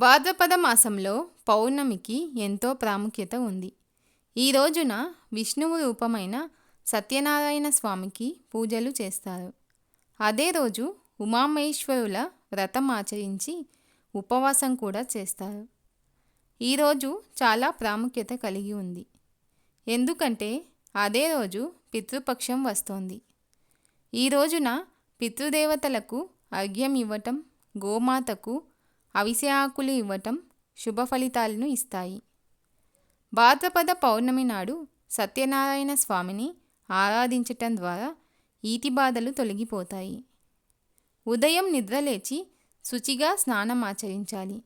భాద్రపద మాసంలో పౌర్ణమికి ఎంతో ప్రాముఖ్యత ఉంది. ఈ రోజున విష్ణువు రూపమైన సత్యనారాయణ స్వామికి పూజలు చేస్తారు. అదే రోజు ఉమామహేశ్వరుల వ్రతం ఆచరించి ఉపవాసం కూడా చేస్తారు. ఈరోజు చాలా ప్రాముఖ్యత కలిగి ఉంది. ఎందుకంటే అదే రోజు పితృపక్షం వస్తోంది. ఈ రోజున పితృదేవతలకు అర్ఘ్యం ఇవ్వటం గోమాతకు అవిసె ఆకులు ఇవ్వటం శుభ ఫలితాలను ఇస్తాయి. భాద్రపద పౌర్ణమి నాడు సత్యనారాయణ స్వామిని ఆరాధించటం ద్వారా ఈతి బాధలు తొలగిపోతాయి. ఉదయం నిద్రలేచి శుచిగా స్నానం ఆచరించాలి.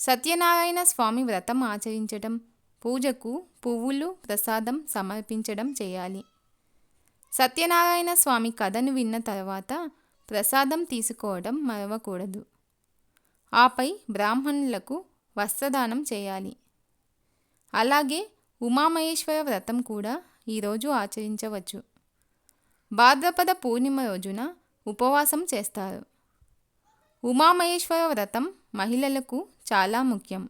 సత్యనారాయణ స్వామి వ్రతం ఆచరించటం పూజకు పువ్వులు ప్రసాదం సమర్పించడం చేయాలి. సత్యనారాయణ స్వామి కథను విన్న తర్వాత ప్రసాదం తీసుకోవడం మరవకూడదు. ఆపై బ్రాహ్మణులకు వస్త్రదానం చేయాలి. అలాగే ఉమామహేశ్వర వ్రతం కూడా ఈరోజు ఆచరించవచ్చు. భాద్రపద పూర్ణిమ రోజున ఉపవాసం చేస్తారు. ఉమామహేశ్వర వ్రతం మహిళలకు చాలా ముఖ్యం.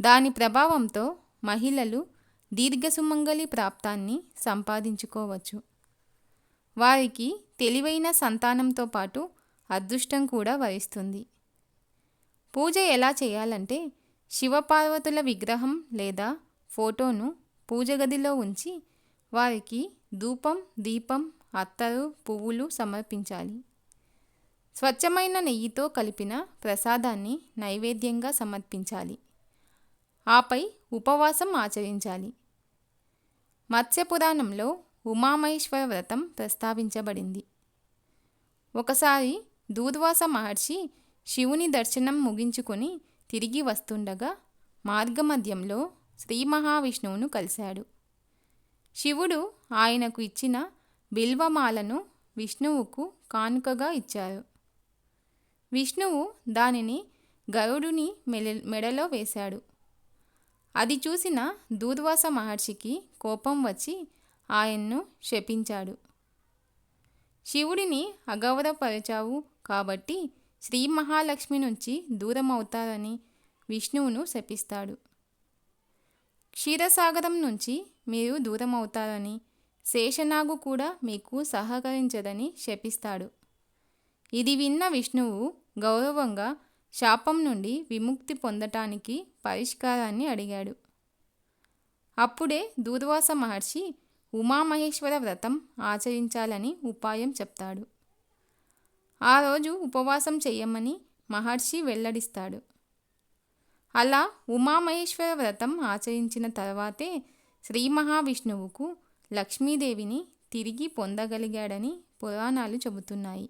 దాని ప్రభావంతో మహిళలు దీర్ఘసుమంగళి ప్రాప్తాన్ని సంపాదించుకోవచ్చు. వారికి తెలివైన సంతానంతో పాటు అదృష్టం కూడా వరిస్తుంది. పూజ ఎలా చేయాలంటే శివపార్వతుల విగ్రహం లేదా ఫోటోను పూజ గదిలో ఉంచి వారికి ధూపం దీపం అత్తరు పువ్వులు సమర్పించాలి. స్వచ్ఛమైన నెయ్యితో కలిపిన ప్రసాదాన్ని నైవేద్యంగా సమర్పించాలి. ఆపై ఉపవాసం ఆచరించాలి. మత్స్యపురాణంలో ఉమామహేశ్వర వ్రతం ప్రస్తావించబడింది. ఒకసారి దూర్వాస మహర్షి శివుని దర్శనం ముగించుకొని తిరిగి వస్తుండగా మార్గమధ్యంలో శ్రీ మహావిష్ణువును కలిశాడు. శివుడు ఆయనకు ఇచ్చిన బిల్వమాలను విష్ణువుకు కానుకగా ఇచ్చారు. విష్ణువు దానిని గరుడుని మెడలో వేశాడు. అది చూసిన దూర్వాస మహర్షికి కోపం వచ్చి ఆయన్ను శపించాడు. శివుడిని అగౌరవపరిచావు కాబట్టి శ్రీ మహాలక్ష్మి నుంచి దూరం అవుతారని విష్ణువును శపిస్తాడు. క్షీరసాగరం నుంచి మీరు దూరం అవుతారని శేషనాగు కూడా మీకు సహకరించదని శపిస్తాడు. ఇది విన్న విష్ణువు గౌరవంగా శాపం నుండి విముక్తి పొందటానికి పరిష్కారాన్ని అడిగాడు. అప్పుడే దూర్వాస మహర్షి ఉమామహేశ్వర వ్రతం ఆచరించాలని ఉపాయం చెప్తాడు. ఆ రోజు ఉపవాసం చెయ్యమని మహర్షి వెల్లడిస్తాడు. అలా ఉమామహేశ్వర వ్రతం ఆచరించిన తర్వాతే శ్రీ మహావిష్ణువుకు లక్ష్మీదేవిని తిరిగి పొందగలిగాడని పురాణాలు చెబుతున్నాయి.